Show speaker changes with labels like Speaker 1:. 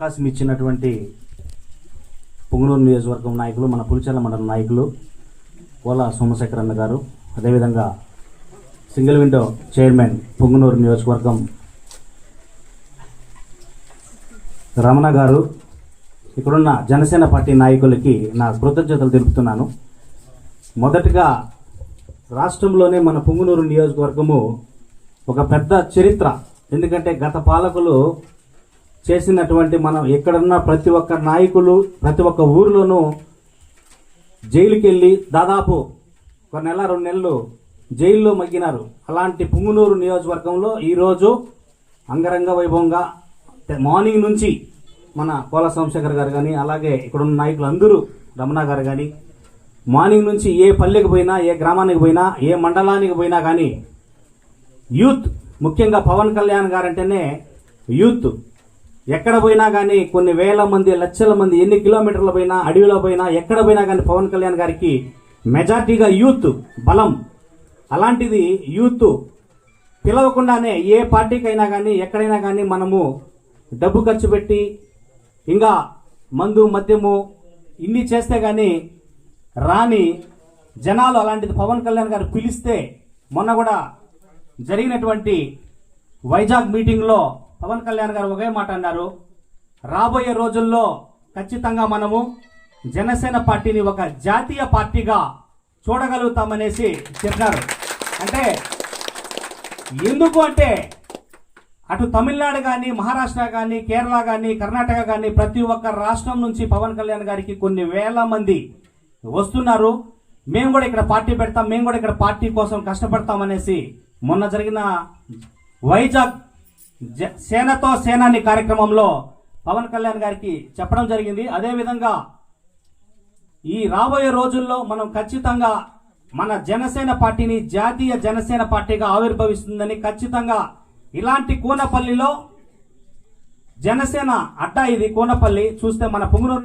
Speaker 1: అవకాశం ఇచ్చినటువంటి పుంగనూరు నియోజకవర్గం నాయకులు మన పులిచెల మండల నాయకులు కోల సోమశేఖర్ అన్న గారు అదేవిధంగా సింగిల్ విండో చైర్మన్ పొంగునూరు నియోజకవర్గం రమణ గారు. ఇక్కడున్న జనసేన పార్టీ నాయకులకి నా కృతజ్ఞతలు తెలుపుతున్నాను. మొదటగా రాష్ట్రంలోనే మన పుంగనూరు నియోజకవర్గము ఒక పెద్ద చరిత్ర. ఎందుకంటే గత పాలకులు చేసినటువంటి మనం ఎక్కడున్న ప్రతి ఒక్క నాయకులు ప్రతి ఒక్క ఊర్లోనూ జైలుకి వెళ్ళి దాదాపు ఒక నెల రెండు నెలలు జైల్లో మగ్గినారు. అలాంటి పుంగునూరు నియోజకవర్గంలో ఈరోజు అంగరంగ వైభవంగా మార్నింగ్ నుంచి మన కోల సోమశేఖర్ గారు కానీ అలాగే ఇక్కడున్న నాయకులు అందరూ రమణ గారు కానీ మార్నింగ్ నుంచి ఏ పల్లెకి పోయినా ఏ గ్రామానికి పోయినా ఏ మండలానికి పోయినా కానీ యూత్ ముఖ్యంగా పవన్ కళ్యాణ్ గారంటేనే యూత్. ఎక్కడ పోయినా కానీ కొన్ని వేల మంది లక్షల మంది ఎన్ని కిలోమీటర్ల పోయినా అడవిలో పోయినా ఎక్కడ పోయినా కానీ పవన్ కళ్యాణ్ గారికి మెజార్టీగా యూత్ బలం. అలాంటిది యూత్ పిలవకుండానే ఏ పార్టీకైనా కానీ ఎక్కడైనా కానీ మనము డబ్బు ఖర్చు పెట్టి ఇంకా మందు మద్యము ఇన్ని చేస్తే కానీ రాని జనాలు అలాంటిది పవన్ కళ్యాణ్ గారు పిలిస్తే మొన్న కూడా జరిగినటువంటి వైజాగ్ మీటింగ్లో పవన్ కళ్యాణ్ గారు ఒకే మాట అన్నారు. రాబోయే రోజుల్లో ఖచ్చితంగా మనము జనసేన పార్టీని ఒక జాతీయ పార్టీగా చూడగలుగుతామనేసి చెప్పారు అంటే ఎందుకు అంటే అటు తమిళనాడు కానీ మహారాష్ట్ర కానీ కేరళ కానీ కర్ణాటక కానీ ప్రతి ఒక్క రాష్ట్రం నుంచి పవన్ కళ్యాణ్ గారికి కొన్ని వేల మంది వస్తున్నారు. మేము కూడా ఇక్కడ పార్టీ పెడతాం మేము కూడా ఇక్కడ పార్టీ కోసం కష్టపడతాం అనేసి మొన్న జరిగిన వైజాగ్ సేనతో సేనాని కార్యక్రమంలో పవన్ కళ్యాణ్ గారికి చెప్పడం జరిగింది. అదేవిధంగా ఈ రాబోయే రోజుల్లో మనం ఖచ్చితంగా మన జనసేన పార్టీని జాతీయ జనసేన పార్టీగా ఆవిర్భవిస్తుందని ఖచ్చితంగా ఇలాంటి కూనపల్లిలో జనసేన అడ్డా ఇది కూనపల్లి. చూస్తే మన పుంగనూరు